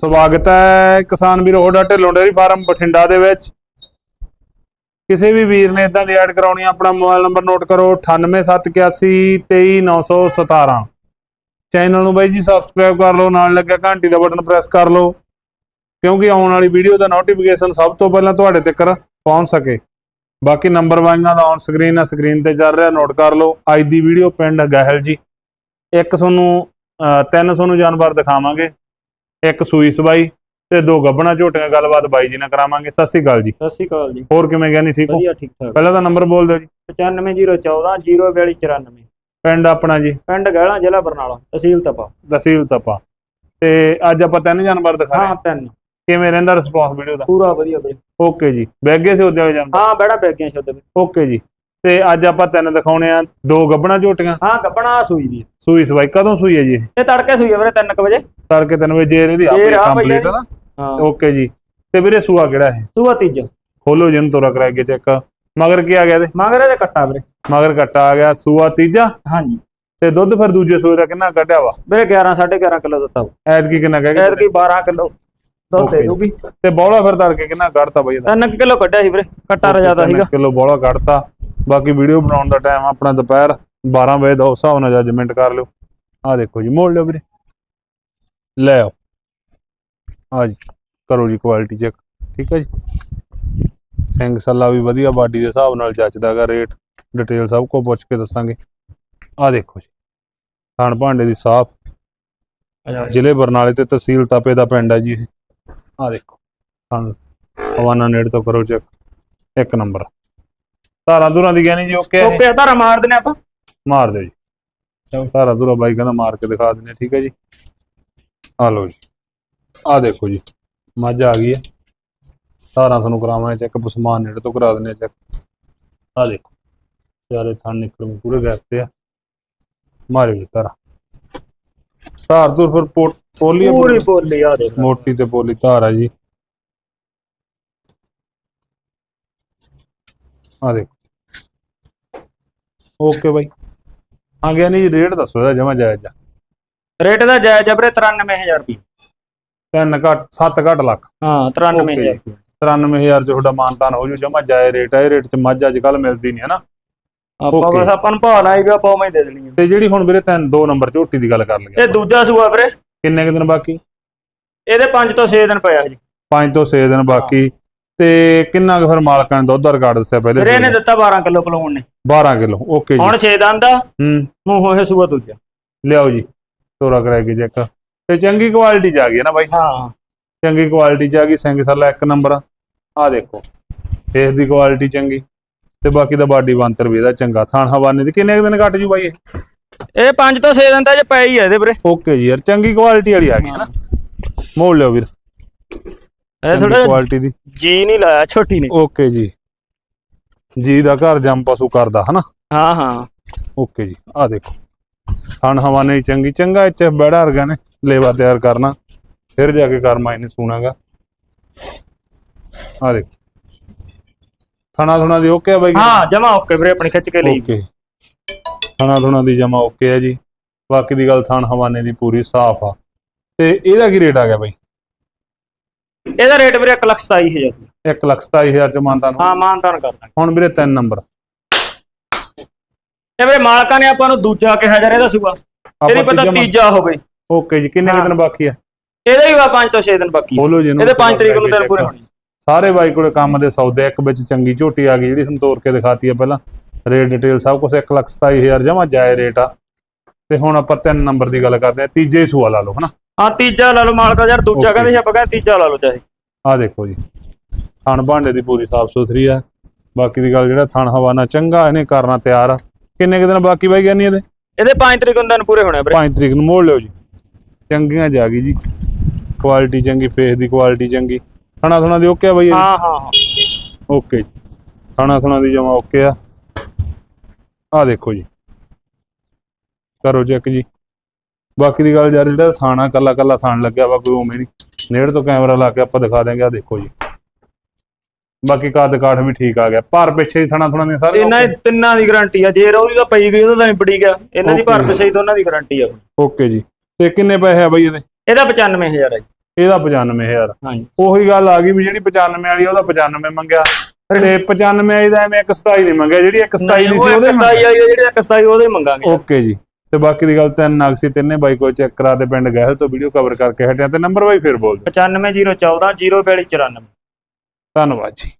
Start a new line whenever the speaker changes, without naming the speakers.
ਸਵਾਗਤ ਹੈ ਕਿਸਾਨ ਵੀਰ ਹੋਡਾ ਢਿੱਲੋਂ ਡੇਰੀ ਫਾਰਮ ਬਠਿੰਡਾ ਦੇ ਵਿੱਚ। ਕਿਸੇ ਵੀ ਵੀਰ ਨੇ ਇਦਾਂ ਦੀ ਐਡ ਕਰਾਉਣੀ ਆਪਣਾ ਮੋਬਾਈਲ ਨੰਬਰ ਨੋਟ ਕਰੋ 9871823917 ਚੈਨਲ ਨੂੰ ਬਾਈ ਜੀ ਸਬਸਕ੍ਰਾਈਬ ਕਰ ਲਓ, ਨਾਲ ਲੱਗਿਆ ਘੰਟੀ ਦਾ ਬਟਨ ਪ੍ਰੈਸ ਕਰ ਲਓ, ਕਿਉਂਕਿ ਆਉਣ ਵਾਲੀ ਵੀਡੀਓ ਦਾ ਨੋਟੀਫਿਕੇਸ਼ਨ ਸਭ ਤੋਂ ਪਹਿਲਾਂ ਤੁਹਾਡੇ ਤੱਕ ਪਹੁੰਚ ਸਕੇ। ਬਾਕੀ ਨੰਬਰ ਵਾਈਆਂ ਦਾ ਔਨ ਸਕਰੀਨ ਆ ਸਕਰੀਨ ਤੇ ਚੱਲ ਰਿਹਾ, ਨੋਟ ਕਰ ਲਓ। ਅੱਜ ਦੀ ਵੀਡੀਓ ਪਿੰਡ ਗਹਿਲ ਜੀ। ਇੱਕ ਤੁਹਾਨੂੰ ਤਿੰਨ ਤੁਹਾਨੂੰ ਜਾਨਵਰ ਦਿਖਾਵਾਂਗੇ। ਇੱਕ ਸੂਈ ਸਬਾਈ ਤੇ ਦੋ ਗੱਬਣਾ ਝੋਟੀਆਂ ਗੱਲਬਾਤ ਬਾਈ ਜੀ ਨਾਲ ਕਰਾਵਾਂਗੇ। ਸਤਿ ਸ੍ਰੀ ਅਕਾਲ ਜੀ।
ਸਤਿ ਸ਼੍ਰੀ ਅਕਾਲ ਜੀ।
ਹੋਰ ਕਿਵੇਂ ਗਿਆਨੀ ਠੀਕ ਹੋ?
ਵਧੀਆ ਠੀਕ ਠਾਕ।
ਪਹਿਲਾਂ ਤਾਂ ਨੰਬਰ ਬੋਲ ਦਿਓ ਜੀ।
95014 04294
ਪਿੰਡ ਆਪਣਾ ਜੀ।
ਪਿੰਡ ਗਹਿਲਾ ਜ਼ਿਲ੍ਹਾ ਬਰਨਾਲਾ ਤਹਿਸੀਲ ਤਪਾ।
ਤਹਿਸੀਲ ਤਪਾ। ਤੇ ਅੱਜ ਆਪਾਂ ਤਿੰਨ ਜਾਨਵਰ ਦਿਖਾ ਰਹੇ
ਹਾਂ।
ਹਾਂ
ਤਿੰਨ।
ਕਿਵੇਂ ਰਹਿੰਦਾ ਰਿਸਪੌਂਸ ਵੀਡੀਓ ਦਾ?
ਪੂਰਾ ਵਧੀਆ ਬਈ
ਓਕੇ ਜੀ। ਬੈਗੇ ਸੇ ਉਹਦੇ ਵਾਲੇ ਜਾਨਵਰ?
ਹਾਂ ਬੜਾ ਬੈਗੀਆਂ ਸ਼ੁੱਧ ਬਈ
ਓਕੇ ਜੀ। ਤੇ ਅੱਜ ਆਪਾਂ ਤਿੰਨ ਦਿਖਾਉਣੇ ਆ ਦੋ ਗੱਬਣਾ ਝੋਟੀਆਂ।
ਹਾਂ ਗੱਪਣਾ ਸੂਈ ਦੀ।
ਸੂਈ ਸਬਾਈ ਕਦੋਂ ਸੂਈ ਹੈ ਜੀ ਇਹ?
ਤੜਕੇ ਸੂਈ ਆ ਵੀਰੇ 3 ਵਜੇ।
ਤੜਕੇ 3 ਵਜੇ ਇਹਦੀ
ਜੇਰ
ਆਪਣੀ
ਆ ਭਈਆ
ਕੰਪਲੀਟ ਹੈ ਨਾ।
ਹਾਂ।
ਓਕੇ ਜੀ। ਤੇ ਵੀਰੇ ਸੂਆ ਕਿਹੜਾ ਹੈ
ਸੂਆ ਤੀਜਾ।
ਖੋਲੋ ਜਿਹਨੂੰ ਤੋਰਾ ਕਰਾ ਕੇ ਚੈੱਕ। ਮਗਰ ਕੀ ਆ ਗਿਆ ਇਹਦੇ?
ਮਗਰ ਇਹਦੇ ਕੱਟਾ ਵੀਰੇ।
ਮਗਰ ਕੱਟਾ ਆ ਗਿਆ ਸੂਆ ਤੀਜਾ।
ਹਾਂਜੀ
ਤੇ ਦੁੱਧ ਫਿਰ ਦੂਜੇ ਸੂਏ ਦਾ ਕਿੰਨਾ ਕੱਢਿਆ ਵਾ?
ਵੀਰੇ 11 11.5 ਕਿਲੋ ਦਿੱਤਾ
ਐਤਕੀ ਕਿੰਨਾ ਕਹਿ
ਐਰ
ਗਏ
ਕੀ 12 ਕਿਲੋ। ਦੁੱਧ
Okay
ਦੇ ਦੂਗੀ
ਤੇ ਬੌਲਾ ਫਿਰ ਤੜਕੇ ਕਿੰਨਾ ਕੱਢਤਾ ਬਈ ਇਹਦਾ?
3 ਕਿਲੋ ਕੱਢਿਆ ਸੀ ਵੀਰੇ। ਕੱਟਾ ਰਜਾਦਾ ਸੀਗਾ।
ਕਿਲੋ ਬੌਲਾ ਕੱਢਤਾ। ਬਾਕੀ ਵੀਡੀਓ ਬਣਾਉਣ ਦਾ ਟਾਈਮ ਆਪਣਾ ਦੁਪਹਿਰ 12 ਵਜੇ ਦਾ ਉਸ ਹਿਸਾਬ ਨਾਲ ਜੱਜਮੈਂਟ ਕਰ ਲਿਓ। ਆ ਦੇਖੋ ਜੀ ਮੋੜ ਲਿਓ ਵੀਰੇ। ਲੈ ਆਓ। ਆ ਜੀ ਕਰੋ ਜੀ ਕੁਆਲਿਟੀ ਚੈੱਕ ਠੀਕ ਹੈ ਜੀ। ਸਿੰਘ ਸੱਲਾ ਵੀ ਵਧੀਆ ਬਾਡੀ ਦੇ ਹਿਸਾਬ ਨਾਲ ਜੱਚਦਾਗਾ ਰੇਟ ਡਿਟੇਲ ਸਭ ਕੋ ਪੁੱਛ ਕੇ ਦੱਸਾਂਗੇ। ਆ ਦੇਖੋ ਜੀ ਥਣ ਭਾਂਡੇ ਦੀ ਸਾਫ਼। ਜ਼ਿਲ੍ਹੇ ਬਰਨਾਲੇ ਤੇ ਤਹਿਸੀਲ ਤਾਪੇ ਦਾ ਪਿੰਡ ਹੈ ਜੀ ਇਹ। ਆ ਦੇਖੋ ਹਵਾਨਾ ਨੇੜੇ ਤੋਂ ਕਰੋ ਚੈੱਕ ਇੱਕ ਨੰਬਰ। ਧਾਰਾਂ ਧੁਰਾਂ ਦੀ ਗਿਆਨੀ ਜੀ ਓਕੇ
ਓਕੇ ਆ ਧਾਰਾ ਮਾਰ ਦਿੰਨੇ ਆਪਾਂ।
ਮਾਰ ਦਿਓ ਜੀ। ਧਾਰਾਂ ਧੁਰਾਂ ਬਾਈ ਕਹਿੰਦਾ ਮਾਰ ਕੇ ਦਿਖਾ ਦਿੰਦੇ ਠੀਕ ਹੈ ਜੀ। ਆ ਲਓ ਜੀ। ਆ ਦੇਖੋ ਜੀ ਮੱਝ ਆ ਗਈ ਹੈ। ਧਾਰਾਂ ਤੁਹਾਨੂੰ ਕਰਾਵਾਂਗੇ ਚੈੱਕ ਪਸਮਾਨ ਨੇੜੇ ਤੋਂ ਕਰਾ ਦਿੰਦੇ ਚੈੱਕ ਆ ਦੇਖੋ ਯਾਰੇ ਥਣ ਨਿਕਲ ਪੂਰੇ ਗੈਪ ਤੇ ਆ। ਮਾਰਿਓ ਜੀ ਧਾਰਾਂ। ਧਾਰ ਧੁਰ ਫਿਰ ਪੋਲੀ
ਪੂਰੀ ਬੋਲੀ ਆ ਦੇਖ
ਮੋਟੀ ਤੇ ਪੋਲੀ ਧਾਰ ਆ ਜੀ। ਆ ਦੇਖੋ। Okay bye. ਆ ਗਿਆ ਨਹੀਂ ਰੇਟ ਦੱਸੋ ਇਹਦਾ ਜਮਾ ਜਾਇਜ਼ ਆ।
ਰੇਟ ਦਾ ਜਾਇਜ਼ ਆ ਵੀਰੇ 93000 ਰੁਪਏ।
ਤਿੰਨ ਘੱਟ ਸੱਤ ਘੱਟ ਲੱਖ।
ਹਾਂ 93000
Okay। 93000 ਚ ਤੁਹਾਡਾ ਮਾਨਤਾਨ ਹੋ ਜੂ ਜਮਾ ਜਾਇਜ਼ ਰੇਟ ਆ। ਇਹ ਰੇਟ ਚ ਮੱਝ ਅੱਜ ਕੱਲ ਮਿਲਦੀ ਨਹੀਂ ਹੈ ਨਾ?
ਆਪਾਂ। ਬਸ ਆਪਾਂ ਨੂੰ ਭਾਅ ਲਾਈ ਵੀ ਆਪਾਂ ਹੀ ਦੇ ਦੇਣੀ
ਤੇ ਜਿਹੜੀ ਹੁਣ ਵੀਰੇ ਤਿੰਨ ਦੋ ਨੰਬਰ ਝੋਟੀ ਦੀ ਗੱਲ ਕਰ ਲਈਏ
ਇਹ ਦੂਜਾ ਸੂਆ ਵੀਰੇ।
ਕਿੰਨੇ ਕੁ ਦਿਨ ਬਾਕੀ?
ਇਹਦੇ 5 ਤੋਂ 6 ਦਿਨ ਪਿਆ ਜੀ।
5 ਤੋਂ 6 ਦਿਨ ਬਾਕੀ। ਤੇ ਕਿੰਨਾ ਕੁ ਫਿਰ ਮਾਲਕਾਂ ਨੇ ਦੁੱਧ ਦਾ ਰਿਕਾਰਡ ਦੱਸਿਆ ਪਹਿਲੇ
ਵੀਰੇ ਇਹਨੇ ਦਿੱਤਾ 12 ਕਿਲੋ ਪਲਾਉਣ ਨੇ।
12 ਕਿਲੋ ਓਕੇ ਜੀ।
ਹੁਣ 6 ਦਿਨ ਦਾ
ਹੂੰ।
ਮੂੰਹੋਂ ਇਹ ਸੂਆ ਦੂਜਾ।
ਲਿਆਓ ਜੀ ਤੋਰਾ ਕਰਾ ਕੇ ਚੈੱਕ ਤੇ ਚੰਗੀ ਕੁਆਲਿਟੀ ਚ ਆ ਗਈ ਨਾ ਬਾਈ?
ਹਾਂ।
ਚੰਗੀ ਕੁਆਲਿਟੀ ਚ ਆ ਗਈ ਸਿੰਘ ਸੱਲਾ ਇੱਕ ਨੰਬਰ ਆ। ਦੇਖੋ ਫੇਸ ਦੀ ਕੁਆਲਿਟੀ ਚੰਗੀ। ਤੇ ਬਾਕੀ ਦਾ ਬਾਡੀ ਬੰਤਰ ਵੀ ਇਹਦਾ ਚੰਗਾ। ਥਾਣ ਹਵਾਨੇ ਦੀ ਕਿੰਨੇ ਦਿਨ ਕੱਟ ਜੂ ਬਾਈ ਇਹ?
ਇਹ 5 ਤੋਂ 6 ਦਿਨ ਦਾ ਜੇ ਪੈ ਹੀ ਆ ਇਹਦੇ ਵੀਰੇ।
ਓਕੇ ਜੀ ਯਾਰ ਚੰਗੀ ਕੁਆਲਿਟੀ ਵਾਲੀ ਆ ਗਈ ਹੈ ਨਾ। ਮੋੜ ਲਿਓ ਵੀਰ।
ਇਹ ਥੋੜਾ
ਕੁਆਲਿਟੀ ਦੀ।
ਜੀ ਨਹੀਂ ਲਾਇਆ ਛੋਟੀ ਨੇ
ਓਕੇ ਜੀ। ਜੀ ਦਾ ਘਰ ਜੰਮ ਪਸ਼ੂ ਕਰਦਾ ਹਨਾ?
ਹਾਂ ਹਾਂ।
ਓਕੇ ਜੀ ਆ ਦੇਖੋ। ਥਣ ਹਵਾਨੇ ਦੀ ਚੰਗੀ ਚੰਗਾ ਇੱਥੇ ਬੜਾ ਵਰਗਾ ਨੇ ਲੇਵਾ ਤਿਆਰ ਕਰਨਾ। ਫਿਰ ਜਾ ਕੇ ਕਰਮਾ ਇਹਨੇ ਸੁਣਾਗਾ। ਆ ਦੇਖੋ। ਥਣਾ ਥੁਣਾ ਦੀ ਓਕੇ ਆ ਬਾਈ
ਹਾਂ ਜਮਾ ਓਕੇ ਵੀਰੇ ਆਪਣੀ ਖਿੱਚ ਕੇ ਲਈ।
ਓਕੇ। ਥਣਾ ਥੁਣਾ ਦੀ ਜਮਾ ਓਕੇ ਹੈ ਜੀ। ਬਾਕੀ ਦੀ ਗੱਲ ਥਣ ਹਵਾਨੇ ਦੀ ਪੂਰੀ ਸਾਫ਼ ਆ। ਤੇ ਇਹਦਾ ਕੀ ਰੇਟ ਆ ਗਿਆ ਬਾਈ?
ਇਹਦਾ ਰੇਟ ਵੀਰੇ 127000
1 ਲੱਖ 27000 ਚ ਮੰਨਦਾ
ਹਾਂ ਮਾਨਤਾਨ ਕਰਦਾ
ਹੁਣ ਵੀਰੇ ਤਿੰਨ ਨੰਬਰ।
ਇਹ ਵੀਰੇ ਮਾਲਕਾਂ ਨੇ ਆਪਾਂ ਨੂੰ ਦੂਜਾ ਕਿਹਾ ਜਾ ਰਿਹਾ ਇਹਦਾ ਸੂਆ। ਪਤਾ
ਤੀਜਾ ਮੰਨ-
ਤੀਜਾ ਹੋਵੇ
ਓਕੇ ਜੀ ਕਿੰਨੇ ਕੁ
ਹਾਂ।
ਦਿਨ ਬਾਕੀ ਆ?
ਇਹਦੇ ਵੀ 5 ਤੋਂ 6 ਦਿਨ ਬਾਕੀ ਆ।
ਬੋਲੋ ਜੀ ਇਹਨੂੰ
ਇਹਦੇ 5 ਤਰੀਕ ਨੂੰ ਦਿਨ ਪੂਰੇ ਹੋਣੇ
ਸਾਰੇ ਬਾਈ ਕੋਲੇ ਕੰਮ ਦੇ ਸੌਦੇ ਇੱਕ ਵਿੱਚ ਚੰਗੀ ਝੋਟੀ ਆ ਗਈ ਜਿਹੜੀ ਤੁਹਾਨੂੰ ਤੋੜ ਕੇ ਦਿਖਾਤੀ ਆ ਪਹਿਲਾਂ। ਰੇਟ ਡਿਟੇਲ ਸਭ ਕੁਝ 127000 ਜਮਾ ਜਾਏ ਰੇਟ ਆ। ਤੇ ਹੁਣ ਆਪਾਂ ਤਿੰਨ ਨੰਬਰ ਦੀ ਗੱਲ ਕਰਦੇ ਆ ਤੀਜੇ ਸੂਆ ਲਾ ਲਓ ਹਨਾ?
ਹਾਂ ਤੀਜਾ ਲਾ ਲਓ ਮਾਲਕਾ ਯਾਰ ਦੂਜਾ
Okay.
ਕਹਿੰਦੇ ਸੀ ਆਪਾਂ ਕਹਿੰਦੇ ਤੀਜਾ ਲਾ ਲਓ ਚਾਹੇ।
ਆ ਦੇਖੋ ਜੀ ਥਣ ਭਾਂਡੇ ਦੀ ਪੂਰੀ ਸਾਫ਼ ਸੁਥਰੀ ਆ। ਬਾਕੀ ਦੀ ਗੱਲ ਜਿਹੜਾ ਥਣ ਹਵਾਨਾ ਚੰਗਾ ਇਹਨੇ ਕਰਨਾ ਤਿਆਰ ਆ। ਕਿੰਨੇ ਕੁ ਦਿਨ ਬਾਕੀ ਬਾਈ ਕਹਿੰਨੀ ਇਹਦੇ?
ਇਹਦੇ 5 ਤਰੀਕ ਨੂੰ ਦਿਨ ਪੂਰੇ ਹੋਣੇ ਆ ਵੀਰੇ।
5 ਤਰੀਕ ਨੂੰ ਮੋੜ ਲਿਓ ਜੀ। ਚੰਗੀਆਂ ਜਾ ਗਈ ਜੀ। ਕੁਆਲਿਟੀ ਚੰਗੀ ਫੇਸ ਦੀ ਕੁਆਲਿਟੀ ਚੰਗੀ। ਥਣਾ ਥਣਾ ਦੀ ਓਕੇ ਆ ਬਾਈ
ਹਾਂ ਹਾਂ ਹਾਂ।
ਓਕੇ ਥਾਣਾ ਥਾਣਾ ਦੀ ਜਮਾ ਓਕੇ ਆ। ਆ ਦੇਖੋ ਜੀ। ਕਰੋ ਚੈੱਕ ਜੀ। ਬਾਕੀ ਦੀ ਗੱਲ ਯਾਰ ਜਿਹੜਾ ਥਾਣਾ ਕੱਲਾ ਕੱਲਾ ਥਾਣ ਲੱਗਿਆ ਵਾ ਕੋਈ ਉਵੇਂ ਨਹੀਂ ਨੇੜ ਤੋਂ ਕੈਮਰਾ ਲਾ ਕੇ ਆਪਾਂ ਦਿਖਾ ਦਿਆਂਗੇ ਆ ਦੇਖੋ ਜੀ। ਬਾਕੀ ਕੱਦ ਕਾਠ ਵੀ ਠੀਕ ਆ ਗਿਆ। ਪਰ ਪਿੱਛੇ ਦੀ ਥਾਣਾ ਥਾਣਾ ਦੀਆਂ ਸਾਰੀਆਂ
ਇਹਨਾਂ ਦੀ ਤਿੰਨਾਂ ਦੀ ਗਾਰੰਟੀ ਆ। ਜੇ ਰੋਜ਼ ਦਾ ਪਈ ਗਈ ਉਹਦਾ ਤਾਂ ਨਿਬੜੀ ਗਿਆ। ਇਹਨਾਂ ਦੀ. ਭਰ ਪਸਈ ਦੋਨਾਂ ਦੀ ਗਾਰੰਟੀ ਆ।
ਓਕੇ ਜੀ। ਤੇ ਕਿੰਨੇ ਪੈਸੇ ਆ ਬਾਈ ਇਹਦੇ?
ਇਹਦਾ 95000 ਹੈ ਜੀ।
ਇਹਦਾ 95000
ਹਾਂਜੀ।
ਉਹੀ ਗੱਲ ਆ ਗਈ ਵੀ ਜਿਹੜੀ 95 ਵਾਲੀ ਆ, ਉਹਦਾ 95 ਮੰਗਿਆ। ਤੇ 95 ਇਹਦਾ ਐਵੇਂ ਇੱਕ 27 ਨਹੀਂ ਮੰਗਿਆ ਜਿਹੜੀ ਇੱਕ 27 ਦੀ ਸੀ
ਜਿਹੜੀ ਉਹਦੇ ਮੰਗਾਂਗੇ।
ਓਕੇ ਜੀ। ਤੇ ਬਾਕੀ ਦੀ ਗੱਲ ਤਿੰਨ ਨਗ ਸੀ ਤਿੰਨੇ ਬਾਈ ਕੋਲ ਚੈੱਕ ਕਰਾ ਤੇ ਪਿੰਡ ਗਏ ਤੋਂ ਵੀਡੀਓ ਕਵਰ ਕਰਕੇ ਹਟਿਆ ਤੇ ਨੰਬਰ ਬਾਈ ਫਿਰ ਬੋਲ ਦਿਓ।
95014 04294
ਧੰਨਵਾਦ ਜੀ।